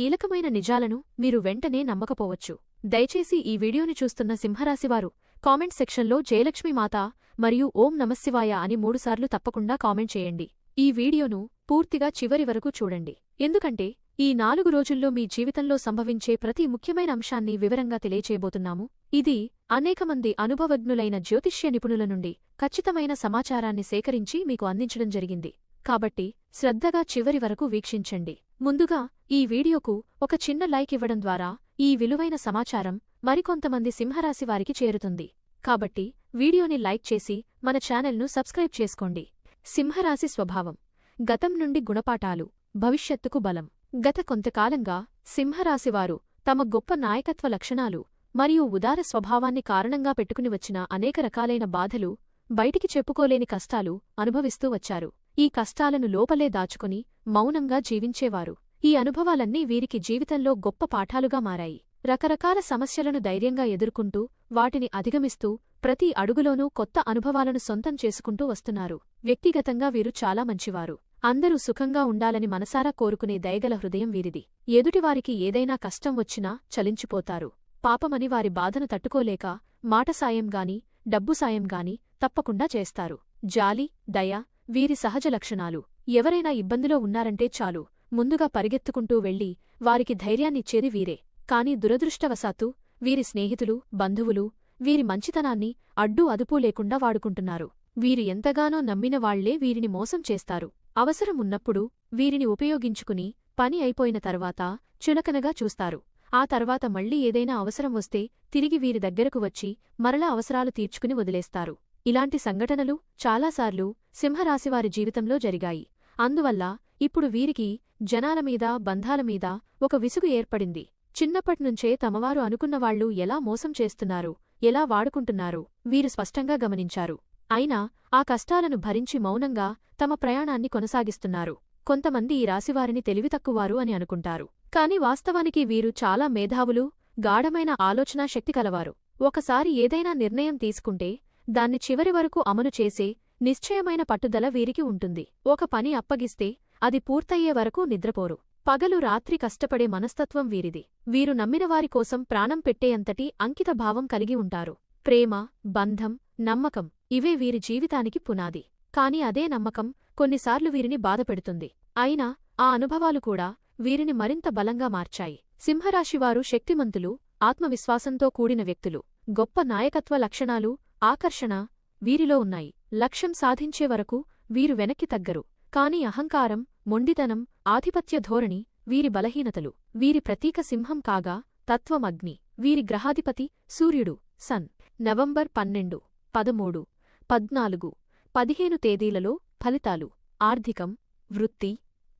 కీలకమైన నిజాలను మీరు వెంటనే నమ్మకపోవచ్చు. దయచేసి ఈ వీడియోని చూస్తున్న సింహరాశివారు కామెంట్ సెక్షన్లో జయలక్ష్మీమాత మరియు ఓం నమశివాయ అని మూడుసార్లు తప్పకుండా కామెంట్ చేయండి. ఈ వీడియోను పూర్తిగా చివరి వరకు చూడండి. ఎందుకంటే ఈ నాలుగు రోజుల్లో మీ జీవితంలో సంభవించే ప్రతి ముఖ్యమైన అంశాన్ని వివరంగా తెలియచేయబోతున్నాము. ఇది అనేకమంది అనుభవజ్ఞులైన జ్యోతిష్య నిపుణుల నుండి ఖచ్చితమైన సమాచారాన్ని సేకరించి మీకు అందించడం జరిగింది. కాబట్టి శ్రద్ధగా చివరి వరకు వీక్షించండి. ముందుగా ఈ వీడియోకు ఒక చిన్న లైక్ ఇవ్వడం ద్వారా ఈ విలువైన సమాచారం మరికొంతమంది సింహరాశి వారికి చేరుతుంది. కాబట్టి వీడియోని లైక్ చేసి మన ఛానల్ను సబ్స్క్రైబ్ చేసుకోండి. సింహరాశి స్వభావం. గతం నుండి గుణపాఠాలు భవిష్యత్తుకు బలం. గత కొంతకాలంగా సింహరాశివారు తమ గొప్ప నాయకత్వ లక్షణాలు మరియు ఉదార స్వభావాన్ని కారణంగా పెట్టుకుని వచ్చిన అనేక రకాలైన బాధలు బయటికి చెప్పుకోలేని కష్టాలు అనుభవిస్తూ వచ్చారు. ఈ కష్టాలను లోపలే దాచుకుని మౌనంగా జీవించేవారు. ఈ అనుభవాలన్నీ వీరికి జీవితంలో గొప్ప పాఠాలుగా మారాయి. రకరకాల సమస్యలను ధైర్యంగా ఎదుర్కొంటూ వాటిని అధిగమిస్తూ ప్రతి అడుగులోనూ కొత్త అనుభవాలను సొంతం చేసుకుంటూ వస్తున్నారు. వ్యక్తిగతంగా వీరు చాలా మంచివారు. అందరూ సుఖంగా ఉండాలని మనసారా కోరుకునే దయగల హృదయం వీరిది. ఎదుటివారికి ఏదైనా కష్టం వచ్చినా చలించిపోతారు. పాపమని వారి బాధను తట్టుకోలేక మాట సాయం గాని డబ్బు సాయం గాని తప్పకుండా చేస్తారు. జాలి దయ వీరి సహజ లక్షణాలు. ఎవరైనా ఇబ్బందిలో ఉన్నారంటే చాలు. ముందుగా పరిగెత్తుకుంటూ వెళ్ళి వారికి ధైర్యాన్నిచ్చేది వీరే. కాని దురదృష్టవశాత్తు వీరి స్నేహితులు బంధువులు వీరి మంచితనాన్ని అడ్డూ అదుపూ లేకుండా వాడుకుంటున్నారు. వీరు ఎంతగానో నమ్మిన వాళ్ళే వీరిని మోసం చేస్తారు. అవసరం ఉన్నప్పుడు వీరిని ఉపయోగించుకుని పని అయిపోయిన తర్వాత చులకనగా చూస్తారు. ఆ తర్వాత మళ్ళీ ఏదైనా అవసరం వస్తే తిరిగి వీరి దగ్గరకు వచ్చి మరలా అవసరాలు తీర్చుకుని వదిలేస్తారు. ఇలాంటి సంఘటనలు చాలాసార్లు సింహరాశివారి జీవితంలో జరిగాయి. అందువల్ల ఇప్పుడు వీరికి జనాలమీద బంధాలమీద ఒక విసుగు ఏర్పడింది. చిన్నప్పట్నుంచే తమవారు అనుకున్నవాళ్ళు ఎలా మోసం చేస్తున్నారు ఎలా వాడుకుంటున్నారు వీరు స్పష్టంగా గమనించారు. అయినా ఆ కష్టాలను భరించి మౌనంగా తమ ప్రయాణాన్ని కొనసాగిస్తున్నారు. కొంతమంది ఈ రాశివారిని తెలివితక్కువారు అని అనుకుంటారు. కాని వాస్తవానికి వీరు చాలా మేధావులు గాఢమైన ఆలోచనా శక్తి కలవారు. ఒకసారి ఏదైనా నిర్ణయం తీసుకుంటే దాన్ని చివరి వరకు అమలు చేసే నిశ్చయమైన పట్టుదల వీరికి ఉంటుంది. ఒక పని అప్పగిస్తే అది పూర్తయ్యే వరకు నిద్రపోరు. పగలు రాత్రి కష్టపడే మనస్తత్వం వీరిది. వీరు నమ్మినవారి కోసం ప్రాణం పెట్టేంతటి అంకితభావం కలిగి ఉంటారు. ప్రేమ బంధం నమ్మకం ఇవే వీరి జీవితానికి పునాది. కాని అదే నమ్మకం కొన్నిసార్లు వీరిని బాధపెడుతుంది. అయినా ఆ అనుభవాలు కూడా వీరిని మరింత బలంగా మార్చాయి. సింహరాశివారు శక్తిమంతులు ఆత్మవిశ్వాసంతో కూడిన వ్యక్తులు. గొప్ప నాయకత్వ లక్షణాలు ఆకర్షణ వీరిలో ఉన్నాయి. లక్ష్యం సాధించే వరకు వీరు వెనక్కి తగ్గరు. కాని అహంకారం మొండితనం ఆధిపత్య ధోరణి వీరి బలహీనతలు. వీరి ప్రతీక సింహం కాగా తత్వమగ్ని వీరి గ్రహాధిపతి సూర్యుడు సన్. నవంబర్ పన్నెండు పదమూడు పద్నాలుగు పదిహేను తేదీలలో ఫలితాలు. ఆర్థికం వృత్తి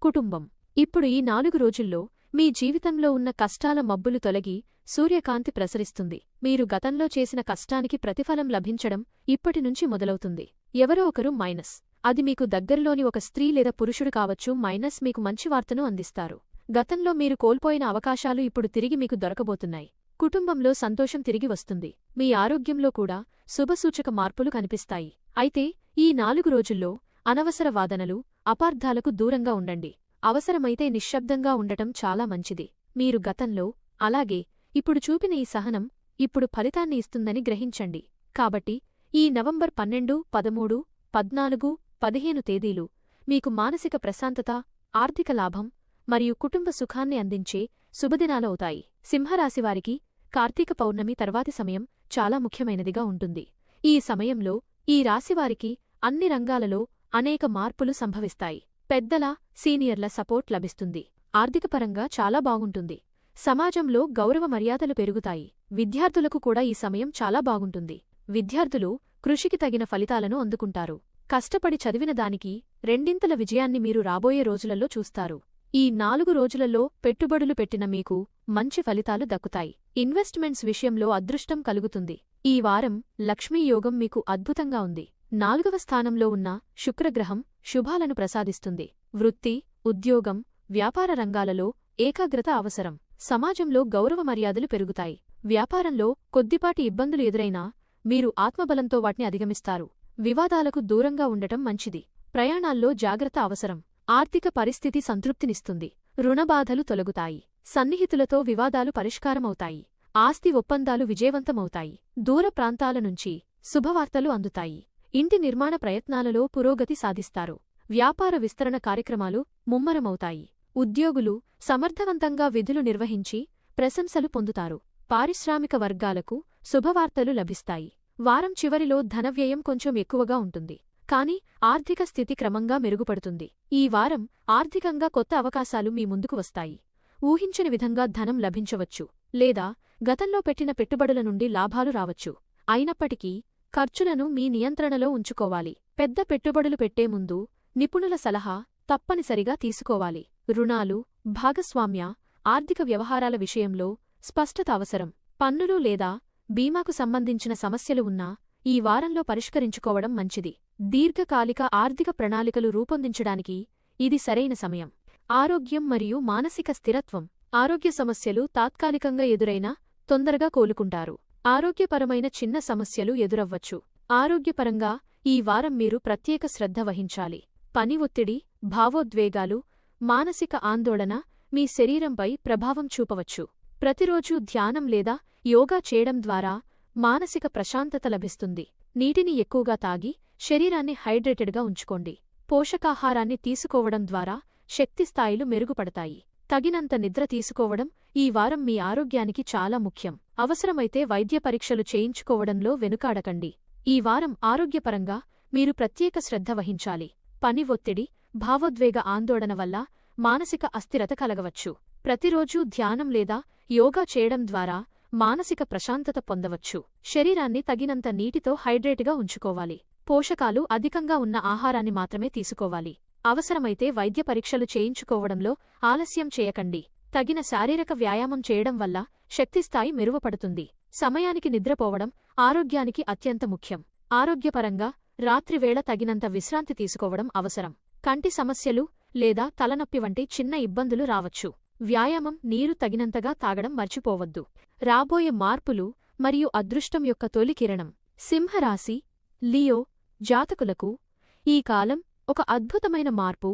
కుటుంబం. ఇప్పుడు ఈ నాలుగు రోజుల్లో మీ జీవితంలో ఉన్న కష్టాల మబ్బులు తొలగి సూర్యకాంతి ప్రసరిస్తుంది. మీరు గతంలో చేసిన కష్టానికి ప్రతిఫలం లభించడం ఇప్పటినుంచి మొదలవుతుంది. ఎవరో ఒకరు మైనస్. అది మీకు దగ్గరలోని ఒక స్త్రీ లేదా పురుషుడు కావచ్చు. మైనస్ మీకు మంచి వార్తను అందిస్తారు. గతంలో మీరు కోల్పోయిన అవకాశాలు ఇప్పుడు తిరిగి మీకు దొరకబోతున్నాయి. కుటుంబంలో సంతోషం తిరిగి వస్తుంది. మీ ఆరోగ్యంలో కూడా శుభసూచక మార్పులు కనిపిస్తాయి. అయితే ఈ నాలుగు రోజుల్లో అనవసర వాదనలు అపార్థాలకు దూరంగా ఉండండి. అవసరమైతే నిశ్శబ్దంగా ఉండటం చాలా మంచిది. మీరు గతంలో అలాగే ఇప్పుడు చూపిన ఈ సహనం ఇప్పుడు ఫలితాన్ని ఇస్తుందని గ్రహించండి. కాబట్టి ఈ నవంబర్ పన్నెండు పదమూడు పద్నాలుగు పదిహేను తేదీలు మీకు మానసిక ప్రశాంతత ఆర్థిక లాభం మరియు కుటుంబ సుఖాన్ని అందించే శుభదినాలవుతాయి సింహరాశివారికి కార్తీక పౌర్ణమి తర్వాతి సమయం చాలా ముఖ్యమైనదిగా ఉంటుంది. ఈ సమయంలో ఈ రాశివారికి అన్ని రంగాలలో అనేక మార్పులు సంభవిస్తాయి. పెద్దల సీనియర్ల సపోర్ట్ లభిస్తుంది. ఆర్థికపరంగా చాలా బాగుంటుంది. సమాజంలో గౌరవ మర్యాదలు పెరుగుతాయి. విద్యార్థులకు కూడా ఈ సమయం చాలా బాగుంటుంది. విద్యార్థులు కృషికి తగిన ఫలితాలను అందుకుంటారు. కష్టపడి చదివిన దానికి రెండింతల విజయాన్ని మీరు రాబోయే రోజులలో చూస్తారు. ఈ నాలుగు రోజులలో పెట్టుబడులు పెట్టిన మీకు మంచి ఫలితాలు దక్కుతాయి. ఇన్వెస్ట్మెంట్స్ విషయంలో అదృష్టం కలుగుతుంది. ఈ వారం లక్ష్మీయోగం మీకు అద్భుతంగా ఉంది. నాలుగవ స్థానంలో ఉన్న శుక్రగ్రహం శుభాలను ప్రసాదిస్తుంది. వృత్తి ఉద్యోగం వ్యాపార రంగాలలో ఏకాగ్రత అవసరం. సమాజంలో గౌరవ మర్యాదలు పెరుగుతాయి. వ్యాపారంలో కొద్దిపాటి ఇబ్బందులు ఎదురైనా మీరు ఆత్మబలంతో వాటిని అధిగమిస్తారు. వివాదాలకు దూరంగా ఉండటం మంచిది. ప్రయాణాల్లో జాగ్రత్త అవసరం. ఆర్థిక పరిస్థితి సంతృప్తినిస్తుంది. రుణబాధలు తొలగుతాయి. సన్నిహితులతో వివాదాలు పరిష్కారమవుతాయి. ఆస్తి ఒప్పందాలు విజయవంతమవుతాయి. దూర ప్రాంతాల నుంచి శుభవార్తలు అందుతాయి. ఇంటి నిర్మాణ ప్రయత్నాలలో పురోగతి సాధిస్తారు. వ్యాపార విస్తరణ కార్యక్రమాలు ముమ్మరమవుతాయి. ఉద్యోగులు సమర్థవంతంగా విధులు నిర్వహించి ప్రశంసలు పొందుతారు. పారిశ్రామిక వర్గాలకు శుభవార్తలు లభిస్తాయి. వారం చివరిలో ధనవ్యయం కొంచెం ఎక్కువగా ఉంటుంది. కాని ఆర్థిక స్థితి క్రమంగా మెరుగుపడుతుంది. ఈ వారం ఆర్థికంగా కొత్త అవకాశాలు మీ ముందుకు వస్తాయి. ఊహించని విధంగా ధనం లభించవచ్చు. లేదా గతంలో పెట్టిన పెట్టుబడుల నుండి లాభాలు రావచ్చు. అయినప్పటికీ ఖర్చులను మీ నియంత్రణలో ఉంచుకోవాలి. పెద్ద పెట్టుబడులు పెట్టే ముందు నిపుణుల సలహా తప్పనిసరిగా తీసుకోవాలి. రుణాలు భాగస్వామ్య ఆర్థిక వ్యవహారాల విషయంలో స్పష్టత అవసరం. పన్నులు లేదా బీమాకు సంబంధించిన సమస్యలు ఉన్నా ఈ వారంలో పరిష్కరించుకోవడం మంచిది. దీర్ఘకాలిక ఆర్థిక ప్రణాళికలు రూపొందించడానికి ఇది సరైన సమయం. ఆరోగ్యం మరియు మానసిక స్థిరత్వం ఆరోగ్య సమస్యలు తాత్కాలికంగా ఎదురైనా తొందరగా కోలుకుంటారు. ఆరోగ్యపరమైన చిన్న సమస్యలు ఎదురవ్వచ్చు. ఆరోగ్యపరంగా ఈ వారం మీరు ప్రత్యేక శ్రద్ధ వహించాలి. పని ఒత్తిడి భావోద్వేగాలు మానసిక ఆందోళన మీ శరీరంపై ప్రభావం చూపవచ్చు. ప్రతిరోజూ ధ్యానం లేదా యోగా చేయడం ద్వారా మానసిక ప్రశాంతత లభిస్తుంది. నీటిని ఎక్కువగా తాగి శరీరాన్ని హైడ్రేటెడ్గా ఉంచుకోండి. పోషకాహారాన్ని తీసుకోవడం ద్వారా శక్తి స్థాయిలు మెరుగుపడతాయి. తగినంత నిద్ర తీసుకోవడం ఈ వారం మీ ఆరోగ్యానికి చాలా ముఖ్యం. అవసరమైతే వైద్య పరీక్షలు చేయించుకోవడంలో వెనుకాడకండి. ఈ వారం ఆరోగ్యపరంగా మీరు ప్రత్యేక శ్రద్ధ వహించాలి. పని ఒత్తిడి భావోద్వేగ ఆందోళన వల్ల మానసిక అస్థిరత కలగవచ్చు. ప్రతిరోజూ ధ్యానం లేదా యోగా చేయడం ద్వారా మానసిక ప్రశాంతత పొందవచ్చు. శరీరాన్ని తగినంత నీటితో హైడ్రేట్గా ఉంచుకోవాలి. పోషకాలు అధికంగా ఉన్న ఆహారాన్ని మాత్రమే తీసుకోవాలి. అవసరమైతే వైద్య పరీక్షలు చేయించుకోవడంలో ఆలస్యం చేయకండి. తగిన శారీరక వ్యాయామం చేయడం వల్ల శక్తిస్థాయి మెరుగుపడుతుంది సమయానికి నిద్రపోవడం ఆరోగ్యానికి అత్యంత ముఖ్యం. ఆరోగ్యపరంగా రాత్రివేళ తగినంత విశ్రాంతి తీసుకోవడం అవసరం. కంటి సమస్యలు లేదా తలనొప్పి వంటి చిన్న ఇబ్బందులు రావచ్చు. వ్యాయామం నీరు తగినంతగా తాగడం మర్చిపోవద్దు. రాబోయే మార్పులు మరియు అదృష్టం యొక్క తొలి కిరణం. సింహరాశి లియో జాతకులకు ఈ కాలం ఒక అద్భుతమైన మార్పు.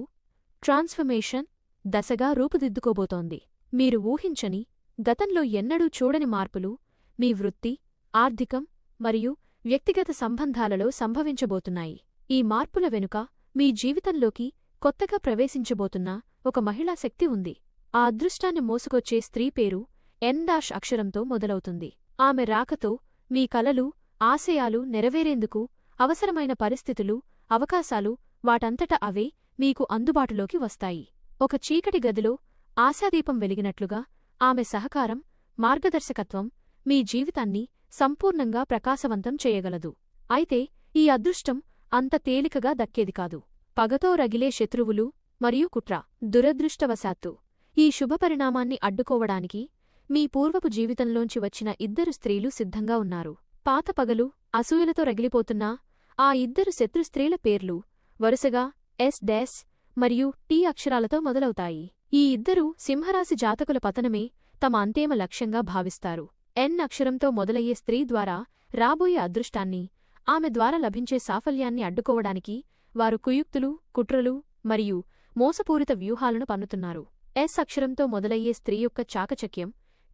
ట్రాన్స్ఫర్మేషన్ దశగా రూపుదిద్దుకోబోతోంది. మీరు ఊహించని గతంలో ఎన్నడూ చూడని మార్పులు మీ వృత్తి ఆర్థికం మరియు వ్యక్తిగత సంబంధాలలో సంభవించబోతున్నాయి. ఈ మార్పుల వెనుక మీ జీవితంలోకి కొత్తగా ప్రవేశించబోతున్న ఒక మహిళా శక్తి ఉంది. ఆ అదృష్టాన్ని మోసుకొచ్చే స్త్రీ పేరు ఎన్ డాష్ అక్షరంతో మొదలవుతుంది. ఆమె రాకతో మీ కలలు ఆశయాలు నెరవేరేందుకు అవసరమైన పరిస్థితులు అవకాశాలు వాటంతట అవే మీకు అందుబాటులోకి వస్తాయి. ఒక చీకటి గదిలో ఆశాదీపం వెలిగినట్లుగా ఆమె సహకారం మార్గదర్శకత్వం మీ జీవితాన్ని సంపూర్ణంగా ప్రకాశవంతం చేయగలదు. అయితే ఈ అదృష్టం అంత తేలికగా దక్కేది కాదు. పగతో రగిలే శత్రువులు మరియు కుట్ర దురదృష్టవశాత్తు ఈ శుభపరిణామాన్ని అడ్డుకోవడానికి మీ పూర్వపు జీవితంలోంచి వచ్చిన ఇద్దరు స్త్రీలు సిద్ధంగా ఉన్నారు. పాత పగలు అసూయలతో రగిలిపోతున్నా ఆ ఇద్దరు శత్రు స్త్రీల పేర్లు వరుసగా ఎస్ డాష్ మరియు టీ అక్షరాలతో మొదలవుతాయి. ఈ ఇద్దరూ సింహరాశి జాతకుల పతనమే తమ అంతేమ లక్ష్యంగా భావిస్తారు. ఎన్ అక్షరంతో మొదలయ్యే స్త్రీ ద్వారా రాబోయే అదృష్టాన్ని ఆమె ద్వారా లభించే సాఫల్యాన్ని అడ్డుకోవడానికి వారు కుయుక్తులు కుట్రలు మరియు మోసపూరిత వ్యూహాలను పన్నుతున్నారు. ఎస్ అక్షరంతో మొదలయ్యే స్త్రీ యొక్క చాకచక్యం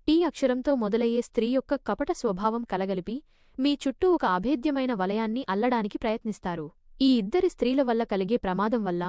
టీ అక్షరంతో మొదలయ్యే స్త్రీ యొక్క కపట స్వభావం కలగలిపి మీ చుట్టూ ఒక అభేద్యమైన వలయాన్ని అల్లడానికి ప్రయత్నిస్తారు. ఈ ఇద్దరి స్త్రీల వల్ల కలిగే ప్రమాదం వల్ల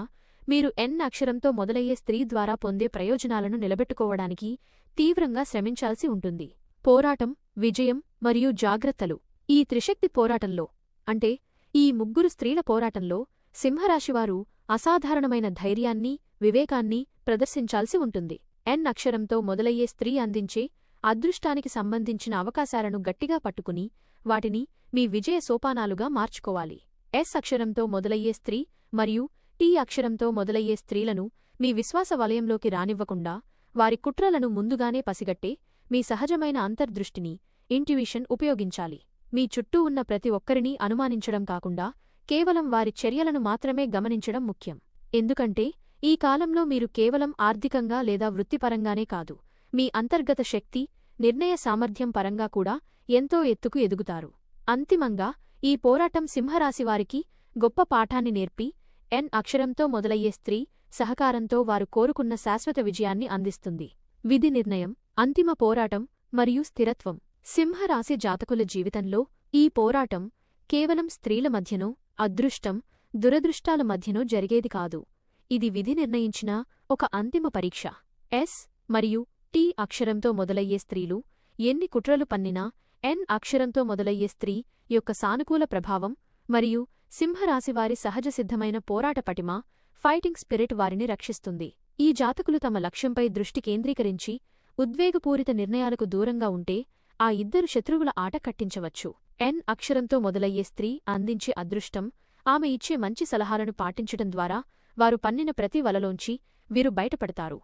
మీరు ఎన్ అక్షరంతో మొదలయ్యే స్త్రీ ద్వారా పొందే ప్రయోజనాలను నిలబెట్టుకోవడానికి తీవ్రంగా శ్రమించాల్సి ఉంటుంది. పోరాటం విజయం మరియు జాగ్రత్తలు. ఈ త్రిశక్తి పోరాటంలో అంటే ఈ ముగ్గురు స్త్రీల పోరాటంలో సింహరాశివారు అసాధారణమైన ధైర్యాన్ని వివేకాన్ని ప్రదర్శించాల్సి ఉంటుంది. ఎన్ అక్షరంతో మొదలయ్యే స్త్రీ అందించే అదృష్టానికి సంబంధించిన అవకాశాలను గట్టిగా పట్టుకుని వాటిని మీ విజయ సోపానాలుగా మార్చుకోవాలి. ఎస్ అక్షరంతో మొదలయ్యే స్త్రీ మరియు టీ అక్షరంతో మొదలయ్యే స్త్రీలను మీ విశ్వాస వలయంలోకి రానివ్వకుండా వారి కుట్రలను ముందుగానే పసిగట్టే మీ సహజమైన అంతర్దృష్టిని ఇంట్యుయిషన్ ఉపయోగించాలి. మీ చుట్టూ ఉన్న ప్రతి ఒక్కరినీ అనుమానించడం కాకుండా కేవలం వారి చర్యలను మాత్రమే గమనించడం ముఖ్యం. ఎందుకంటే ఈ కాలంలో మీరు కేవలం ఆర్థికంగా లేదా వృత్తిపరంగానే కాదు మీ అంతర్గత శక్తి నిర్ణయ సామర్థ్యం పరంగా కూడా ఎంతో ఎత్తుకు ఎదుగుతారు. అంతిమంగా ఈ పోరాటం సింహరాశివారికి గొప్ప పాఠాన్ని నేర్పి ఎన్ అక్షరంతో మొదలయ్యే స్త్రీ సహకారంతో వారు కోరుకున్న శాశ్వత విజయాన్ని అందిస్తుంది. విధి నిర్ణయం అంతిమ పోరాటం మరియు స్థిరత్వం. సింహరాశి జాతకుల జీవితంలో ఈ పోరాటం కేవలం స్త్రీల మధ్యనో అదృష్టం దురదృష్టాల మధ్యనో జరిగేది కాదు. ఇది విధి నిర్ణయించిన ఒక అంతిమ పరీక్ష. ఎస్ మరియు టీ అక్షరంతో మొదలయ్యే స్త్రీలు ఎన్ని కుట్రలు పన్నినా ఎన్ అక్షరంతో మొదలయ్యే స్త్రీ యొక్క సానుకూల ప్రభావం మరియు సింహరాశివారి సహజసిద్ధమైన పోరాట పటిమ ఫైటింగ్ స్పిరిట్ వారిని రక్షిస్తుంది. ఈ జాతకులు తమ లక్ష్యంపై దృష్టి కేంద్రీకరించి ఉద్వేగపూరిత నిర్ణయాలకు దూరంగా ఉంటే ఆ ఇద్దరు శత్రువుల ఆట కట్టించవచ్చు. ఎన్ అక్షరంతో మొదలయ్యే స్త్రీ అందించే అదృష్టం ఆమె ఇచ్చే మంచి సలహాలను పాటించటం ద్వారా వారు పన్నిన ప్రతి వలలోంచి వీరు బయటపడతారు.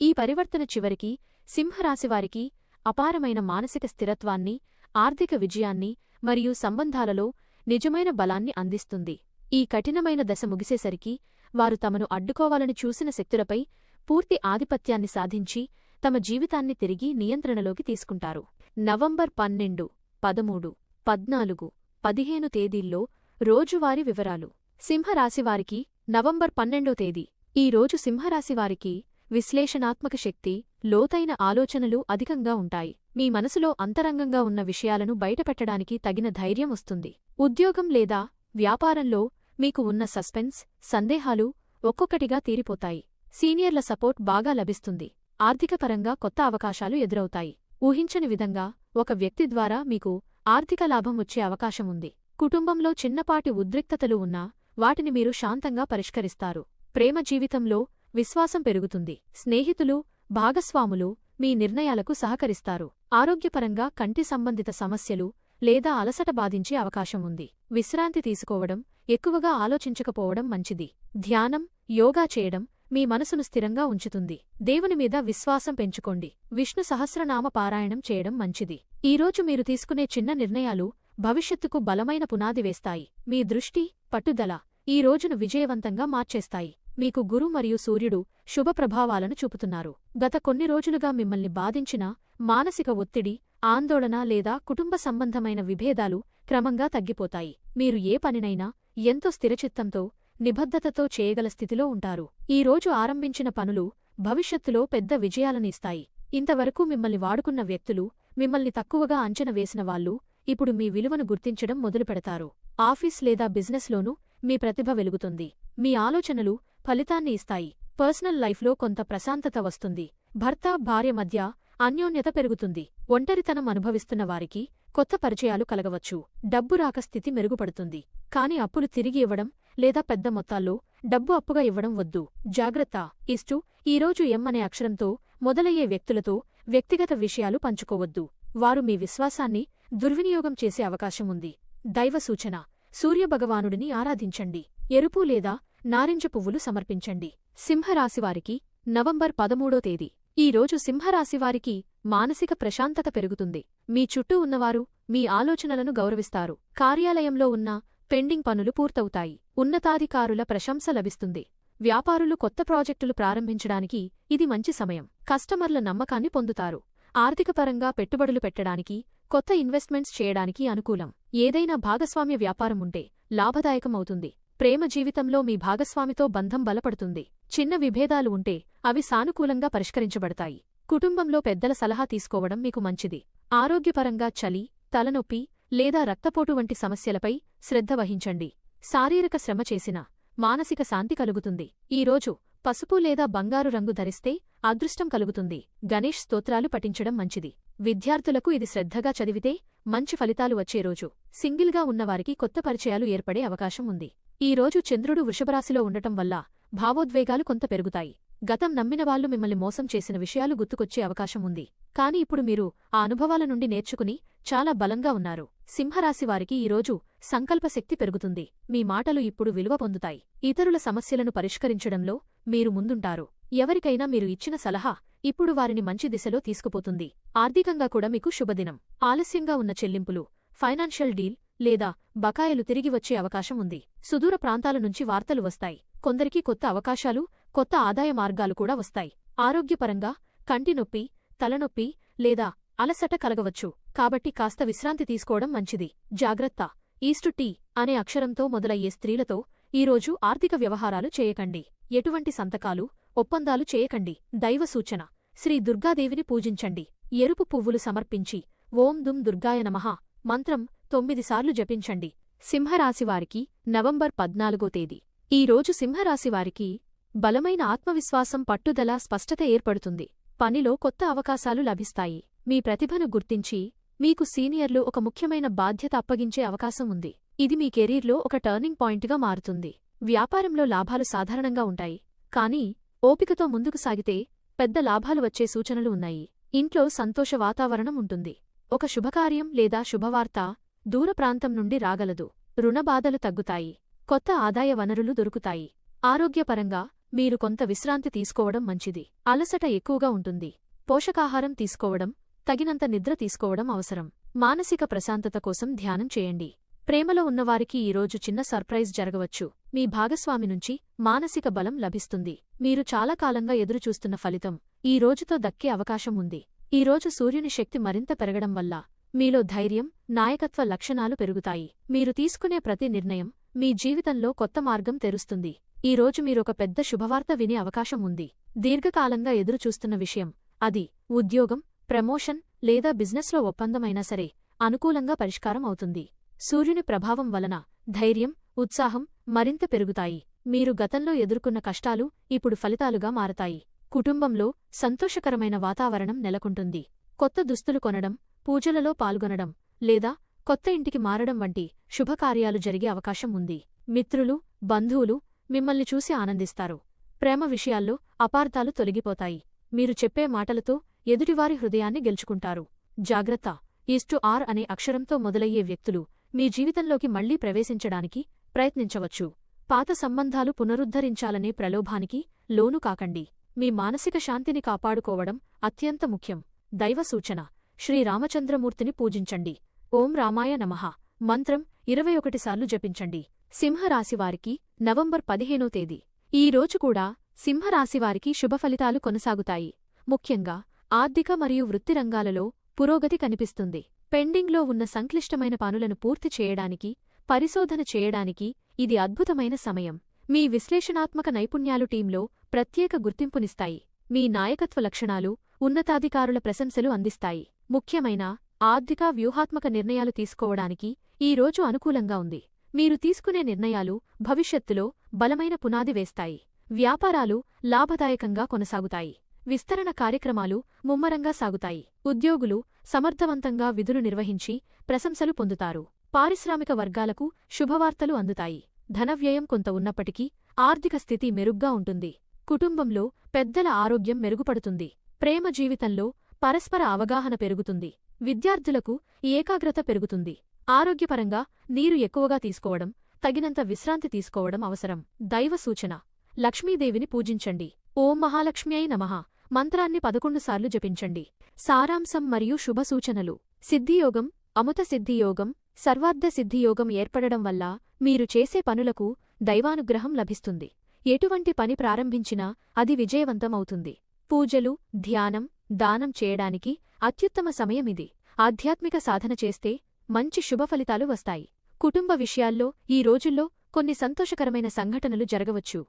ఈ పరివర్తన చివరికి సింహరాశివారికి అపారమైన మానసిక స్థిరత్వాన్ని ఆర్థిక విజయాన్ని మరియు సంబంధాలలో నిజమైన బలాన్ని అందిస్తుంది. ఈ కఠినమైన దశ ముగిసేసరికి వారు తమను అడ్డుకోవాలని చూసిన శక్తులపై పూర్తి ఆధిపత్యాన్ని సాధించి తమ జీవితాన్ని తిరిగి నియంత్రణలోకి తీసుకుంటారు. నవంబర్ పన్నెండు పదమూడు పద్నాలుగు పదిహేను తేదీల్లో రోజువారీ వివరాలు. సింహరాశివారికి నవంబర్ పన్నెండో తేదీ. ఈ రోజు సింహరాశివారికి విశ్లేషణాత్మక శక్తి లోతైన ఆలోచనలు అధికంగా ఉంటాయి. మీ మనసులో అంతరంగంగా ఉన్న విషయాలను బయటపెట్టడానికి తగిన ధైర్యం వస్తుంది. ఉద్యోగం లేదా వ్యాపారంలో మీకు ఉన్న సస్పెన్స్ సందేహాలు ఒక్కొక్కటిగా తీరిపోతాయి. సీనియర్ల సపోర్ట్ బాగా లభిస్తుంది. ఆర్థికపరంగా కొత్త అవకాశాలు ఎదురవుతాయి. ఊహించని విధంగా ఒక వ్యక్తి ద్వారా మీకు ఆర్థిక లాభం వచ్చే అవకాశం ఉంది. కుటుంబంలో చిన్నపాటి ఉద్రిక్తతలు ఉన్నా వాటిని మీరు శాంతంగా పరిష్కరిస్తారు. ప్రేమ జీవితంలో విశ్వాసం పెరుగుతుంది. స్నేహితులు భాగస్వాములు మీ నిర్ణయాలకు సహకరిస్తారు. ఆరోగ్యపరంగా కంటి సంబంధిత సమస్యలు లేదా అలసట బాధించే అవకాశం ఉంది. విశ్రాంతి తీసుకోవడం ఎక్కువగా ఆలోచించకపోవడం మంచిది. ధ్యానం యోగా చేయడం మీ మనసును స్థిరంగా ఉంచుతుంది. దేవుని మీద విశ్వాసం పెంచుకోండి. విష్ణు సహస్రనామ పారాయణం చేయడం మంచిది. ఈరోజు మీరు తీసుకునే చిన్న నిర్ణయాలు భవిష్యత్తుకు బలమైన పునాది వేస్తాయి. మీ దృష్టి పట్టుదల ఈ రోజును విజయవంతంగా మార్చేస్తాయి. మీకు గురు మరియు సూర్యుడు శుభ ప్రభావాలను చూపుతున్నారు. గత కొన్ని రోజులుగా మిమ్మల్ని బాధించిన మానసిక ఒత్తిడి ఆందోళన లేదా కుటుంబ సంబంధమైన విభేదాలు క్రమంగా తగ్గిపోతాయి. మీరు ఏ పనినైనా ఎంతో స్థిరచిత్తంతో నిబద్ధతతో చేయగల స్థితిలో ఉంటారు. ఈ రోజు ఆరంభించిన పనులు భవిష్యత్తులో పెద్ద విజయాలనిస్తాయి ఇంతవరకు మిమ్మల్ని వాడుకున్న వ్యక్తులు మిమ్మల్ని తక్కువగా అంచన వేసిన వాళ్ళు ఇప్పుడు మీ విలువను గుర్తించడం మొదలుపెడతారు. ఆఫీస్ లేదా బిజినెస్లోనూ మీ ప్రతిభ వెలుగుతుంది. మీ ఆలోచనలు ఫలితాన్ని ఇస్తాయి. పర్సనల్ లైఫ్లో కొంత ప్రశాంతత వస్తుంది. భర్త భార్య మధ్య అన్యోన్యత పెరుగుతుంది. ఒంటరితనం అనుభవిస్తున్న వారికి కొత్త పరిచయాలు కలగవచ్చు. డబ్బు రాక స్థితి మెరుగుపడుతుంది. కాని అప్పులు తిరిగి ఇవ్వడం లేదా పెద్ద మొత్తాల్లో డబ్బు అప్పుగా ఇవ్వడం వద్దు. జాగ్రత్త ఇస్టు ఈరోజు ఎం అనే అక్షరంతో మొదలయ్యే వ్యక్తులతో వ్యక్తిగత విషయాలు పంచుకోవద్దు. వారు మీ విశ్వాసాన్ని దుర్వినియోగం చేసే అవకాశం ఉంది. దైవ సూచన. సూర్యభగవానుడిని ఆరాధించండి. ఎరుపు లేదా నారింజ పువ్వులు సమర్పించండి. సింహరాశివారికి నవంబర్ పదమూడో తేదీ. ఈ రోజు సింహరాశివారికి మానసిక ప్రశాంతత పెరుగుతుంది. మీ చుట్టూ ఉన్నవారు మీ ఆలోచనలను గౌరవిస్తారు. కార్యాలయంలో ఉన్న పెండింగ్ పనులు పూర్తవుతాయి. ఉన్నతాధికారుల ప్రశంస లభిస్తుంది. వ్యాపారులు కొత్త ప్రాజెక్టులు ప్రారంభించడానికి ఇది మంచి సమయం. కస్టమర్ల నమ్మకాన్ని పొందుతారు. ఆర్థికపరంగా పెట్టుబడులు పెట్టడానికి కొత్త ఇన్వెస్ట్మెంట్స్ చేయడానికి అనుకూలం. ఏదైనా భాగస్వామ్య వ్యాపారం ఉంటే లాభదాయకమవుతుంది. ప్రేమ జీవితంలో మీ భాగస్వామితో బంధం బలపడుతుంది. చిన్న విభేదాలు ఉంటే అవి సానుకూలంగా పరిష్కరించబడతాయి. కుటుంబంలో పెద్దల సలహా తీసుకోవడం మీకు మంచిది. ఆరోగ్యపరంగా చలి తలనొప్పి లేదా రక్తపోటు వంటి సమస్యలపై శ్రద్ధ వహించండి. శారీరక శ్రమ చేసిన మానసిక శాంతి కలుగుతుంది. ఈరోజు పసుపు లేదా బంగారు రంగు ధరిస్తే అదృష్టం కలుగుతుంది. గణేష్ స్తోత్రాలు పఠించడం మంచిది. విద్యార్థులకు ఇది శ్రద్ధగా చదివితే మంచి ఫలితాలు వచ్చే రోజు. సింగిల్గా ఉన్నవారికి కొత్త పరిచయాలు ఏర్పడే అవకాశం ఉంది. ఈ రోజు చంద్రుడు వృషభరాశిలో ఉండటం వల్ల భావోద్వేగాలు కొంత పెరుగుతాయి. గతం నమ్మినవాళ్ళు మిమ్మల్ని మోసం చేసిన విషయాలు గుర్తుకొచ్చే అవకాశం ఉంది. కాని ఇప్పుడు మీరు ఆ అనుభవాల నుండి నేర్చుకుని చాలా బలంగా ఉన్నారు. సింహరాశివారికి ఈరోజు సంకల్పశక్తి పెరుగుతుంది. మీ మాటలు ఇప్పుడు విలువ పొందుతాయి. ఇతరుల సమస్యలను పరిష్కరించడంలో మీరు ముందుంటారు. ఎవరికైనా మీరు ఇచ్చిన సలహా ఇప్పుడు వారిని మంచి దిశలో తీసుకుపోతుంది. ఆర్థికంగా కూడా మీకు శుభదినం. ఆలస్యంగా ఉన్న చెల్లింపులు ఫైనాన్షియల్ డీల్ లేదా బకాయిలు తిరిగి వచ్చే అవకాశం ఉంది. సుదూర ప్రాంతాల నుంచి వార్తలు వస్తాయి. కొందరికి కొత్త అవకాశాలు కొత్త ఆదాయ మార్గాలు కూడా వస్తాయి. ఆరోగ్యపరంగా కంటి నొప్పి తలనొప్పి లేదా అలసట కలగవచ్చు. కాబట్టి కాస్త విశ్రాంతి తీసుకోవడం మంచిది. జాగ్రత్త! ఈస్టు టీ అనే అక్షరంతో మొదలయ్యే స్త్రీలతో ఈరోజు ఆర్థిక వ్యవహారాలు చేయకండి. ఎటువంటి సంతకాలు ఒప్పందాలు చేయకండి. దైవ సూచన! శ్రీ దుర్గాదేవిని పూజించండి. ఎరుపు పువ్వులు సమర్పించి ఓం దుం దుర్గాయ నమః! మంత్రం తొమ్మిదిసార్లు జపించండి. సింహరాశివారికి నవంబర్ పద్నాలుగో తేదీ. ఈ రోజు సింహరాశివారికి బలమైన ఆత్మవిశ్వాసం పట్టుదల స్పష్టత ఏర్పడుతుంది. పనిలో కొత్త అవకాశాలు లభిస్తాయి. మీ ప్రతిభను గుర్తించి మీకు సీనియర్లు ఒక ముఖ్యమైన బాధ్యత అప్పగించే అవకాశం ఉంది. ఇది మీ కెరీర్లో ఒక టర్నింగ్ పాయింట్గా మారుతుంది. వ్యాపారంలో లాభాలు సాధారణంగా ఉంటాయి. కానీ ఓపికతో ముందుకు సాగితే పెద్ద లాభాలు వచ్చే సూచనలు ఉన్నాయి. ఇంట్లో సంతోష వాతావరణం ఉంటుంది. ఒక శుభకార్యం లేదా శుభవార్త దూర ప్రాంతం నుండి రాగలదు. రుణబాధలు తగ్గుతాయి. కొత్త ఆదాయ వనరులు దొరుకుతాయి. ఆరోగ్యపరంగా మీరు కొంత విశ్రాంతి తీసుకోవడం మంచిది. అలసట ఎక్కువగా ఉంటుంది. పోషకాహారం తీసుకోవడం తగినంత నిద్ర తీసుకోవడం అవసరం. మానసిక ప్రశాంతత కోసం ధ్యానం చేయండి. ప్రేమలో ఉన్నవారికి ఈరోజు చిన్న సర్ప్రైజ్ జరగవచ్చు. మీ భాగస్వామి నుంచి మానసిక బలం లభిస్తుంది. మీరు చాలా కాలంగా ఎదురుచూస్తున్న ఫలితం ఈ రోజుతో దక్కే అవకాశం ఉంది. ఈరోజు సూర్యుని శక్తి మరింత పెరగడం వల్ల మీలో ధైర్యం నాయకత్వ లక్షణాలు పెరుగుతాయి. మీరు తీసుకునే ప్రతి నిర్ణయం మీ జీవితంలో కొత్త మార్గం తెరుస్తుంది. ఈరోజు మీరొక పెద్ద శుభవార్త వినే అవకాశం ఉంది. దీర్ఘకాలంగా ఎదురుచూస్తున్న విషయం అది ఉద్యోగం ప్రమోషన్ లేదా బిజినెస్లో ఒప్పందమైనా సరే అనుకూలంగా పరిష్కారం అవుతుంది. సూర్యుని ప్రభావం వలన ధైర్యం ఉత్సాహం మరింత పెరుగుతాయి. మీరు గతంలో ఎదుర్కొన్న కష్టాలు ఇప్పుడు ఫలితాలుగా మారతాయి. కుటుంబంలో సంతోషకరమైన వాతావరణం నెలకొంటుంది. కొత్త దుస్తులు కొనడం పూజలలో పాల్గొనడం లేదా కొత్త ఇంటికి మారడం వంటి శుభకార్యాలు జరిగే అవకాశం ఉంది. మిత్రులు బంధువులు మిమ్మల్ని చూసి ఆనందిస్తారు. ప్రేమ విషయాల్లో అపార్థాలు తొలగిపోతాయి. మీరు చెప్పే మాటలతో ఎదుటివారి హృదయాన్ని గెలుచుకుంటారు. జాగ్రత్త ఈస్టు ఆర్ అనే అక్షరంతో మొదలయ్యే వ్యక్తులు మీ జీవితంలోకి మళ్ళీ ప్రవేశించడానికి ప్రయత్నించవచ్చు. పాత సంబంధాలు పునరుద్ధరించాలనే ప్రలోభానికి లోను కాకండి. మీ మానసిక శాంతిని కాపాడుకోవడం అత్యంత ముఖ్యం. దైవ సూచన. శ్రీరామచంద్రమూర్తిని పూజించండి. ఓం రామాయ నమః. మంత్రం ఇరవై ఒకటిసార్లు జపించండి. సింహరాశివారికి నవంబర్ పదిహేనో తేదీ. ఈ రోజు కూడా సింహరాశివారికి శుభఫలితాలు కొనసాగుతాయి. ముఖ్యంగా ఆర్థిక మరియు వృత్తి రంగాలలో పురోగతి కనిపిస్తుంది. పెండింగ్లో ఉన్న సంక్లిష్టమైన పనులను పూర్తి చేయడానికి పరిశోధన చేయడానికి ఇది అద్భుతమైన సమయం. మీ విశ్లేషణాత్మక నైపుణ్యాలు టీంలో ప్రత్యేక గుర్తింపునిస్తాయి. మీ నాయకత్వ లక్షణాలు ఉన్నతాధికారుల ప్రశంసలు అందిస్తాయి. ముఖ్యమైన ఆర్థిక వ్యూహాత్మక నిర్ణయాలు తీసుకోవడానికి ఈ రోజు అనుకూలంగా ఉంది. మీరు తీసుకునే నిర్ణయాలు భవిష్యత్తులో బలమైన పునాది వేస్తాయి. వ్యాపారాలు లాభదాయకంగా కొనసాగుతాయి. విస్తరణ కార్యక్రమాలు ముమ్మరంగా సాగుతాయి. ఉద్యోగులు సమర్థవంతంగా విధులు నిర్వహించి ప్రశంసలు పొందుతారు. పారిశ్రామిక వర్గాలకు శుభవార్తలు అందుతాయి. ధనవ్యయం కొంత ఉన్నప్పటికీ ఆర్థిక స్థితి మెరుగ్గా ఉంటుంది. కుటుంబంలో పెద్దల ఆరోగ్యం మెరుగుపడుతుంది. ప్రేమ జీవితంలో పరస్పర అవగాహన పెరుగుతుంది. విద్యార్థులకు ఏకాగ్రత పెరుగుతుంది. ఆరోగ్యపరంగా నీరు ఎక్కువగా తీసుకోవడం తగినంత విశ్రాంతి తీసుకోవడం అవసరం. దైవ సూచన లక్ష్మీదేవిని పూజించండి. ఓం మహాలక్ష్మ్యై నమః. మంత్రాన్ని పదకొండుసార్లు జపించండి. సారాంశం మరియు శుభసూచనలు సిద్ధియోగం అముత సిద్ధియోగం సర్వార్థ సిద్ధియోగం ఏర్పడడం వల్ల మీరు చేసే పనులకు దైవానుగ్రహం లభిస్తుంది. ఎటువంటి పని ప్రారంభించినా అది విజయవంతమవుతుంది. పూజలు ధ్యానం దానం చేయడానికి అత్యుత్తమ సమయమిది ఆధ్యాత్మిక సాధన చేస్తే మంచి శుభఫలితాలు వస్తాయి. కుటుంబ విషయాల్లో ఈ రోజుల్లో కొన్ని సంతోషకరమైన సంఘటనలు జరగవచ్చు.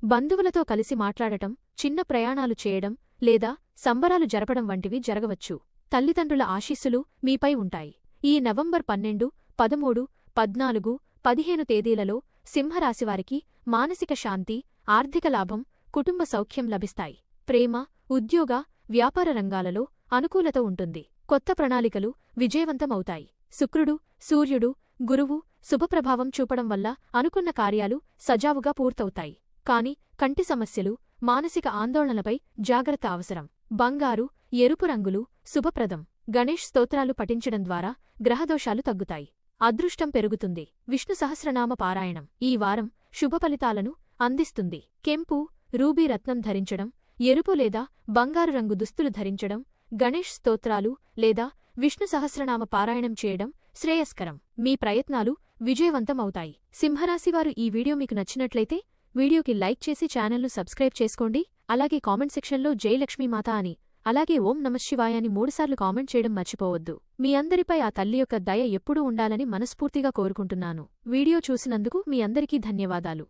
బంధువులతో కలిసి మాట్లాడటం చిన్న ప్రయాణాలు చేయడం లేదా సంబరాలు జరపడం వంటివి జరగవచ్చు. తల్లిదండ్రుల ఆశీస్సులు మీపై ఉంటాయి. ఈ నవంబర్ పన్నెండు పదమూడు పద్నాలుగు పదిహేను తేదీలలో సింహరాశివారికి మానసిక శాంతి ఆర్థిక లాభం కుటుంబ సౌఖ్యం లభిస్తాయి. ప్రేమ ఉద్యోగ వ్యాపార రంగాలలో అనుకూలత ఉంటుంది. కొత్త ప్రణాళికలు విజయవంతమవుతాయి. శుక్రుడు సూర్యుడు గురువు శుభప్రభావం చూపడం వల్ల అనుకున్న కార్యాలు సజావుగా పూర్తవుతాయి. కాని కంటి సమస్యలు మానసిక ఆందోళనపై జాగ్రత్త అవసరం. బంగారు ఎరుపు రంగులు శుభప్రదం. గణేష్ స్తోత్రాలు పఠించడం ద్వారా గ్రహదోషాలు తగ్గుతాయి. అదృష్టం పెరుగుతుంది. విష్ణు సహస్రనామ పారాయణం ఈ వారం శుభఫలితాలను అందిస్తుంది. కెంపు రూబీ రత్నం ధరించడం ఎరుపు లేదా బంగారు రంగు దుస్తులు ధరించడం గణేష్ స్తోత్రాలు లేదా విష్ణు సహస్రనామ పారాయణం చేయడం శ్రేయస్కరం. మీ ప్రయత్నాలు విజయవంతమవుతాయి. సింహరాశివారు ఈ వీడియో మీకు నచ్చినట్లయితే వీడియోకి లైక్ చేసి ఛానల్ను సబ్స్క్రైబ్ చేసుకోండి. అలాగే కామెంట్ సెక్షన్లో జయలక్ష్మీమాత అని అలాగే ఓం నమశివాయ అని మూడుసార్లు కామెంట్ చేయడం మర్చిపోవద్దు. మీ అందరిపై ఆ తల్లి యొక్క దయ ఎప్పుడూ ఉండాలని మనస్ఫూర్తిగా కోరుకుంటున్నాను. వీడియో చూసినందుకు మీ అందరికీ ధన్యవాదాలు.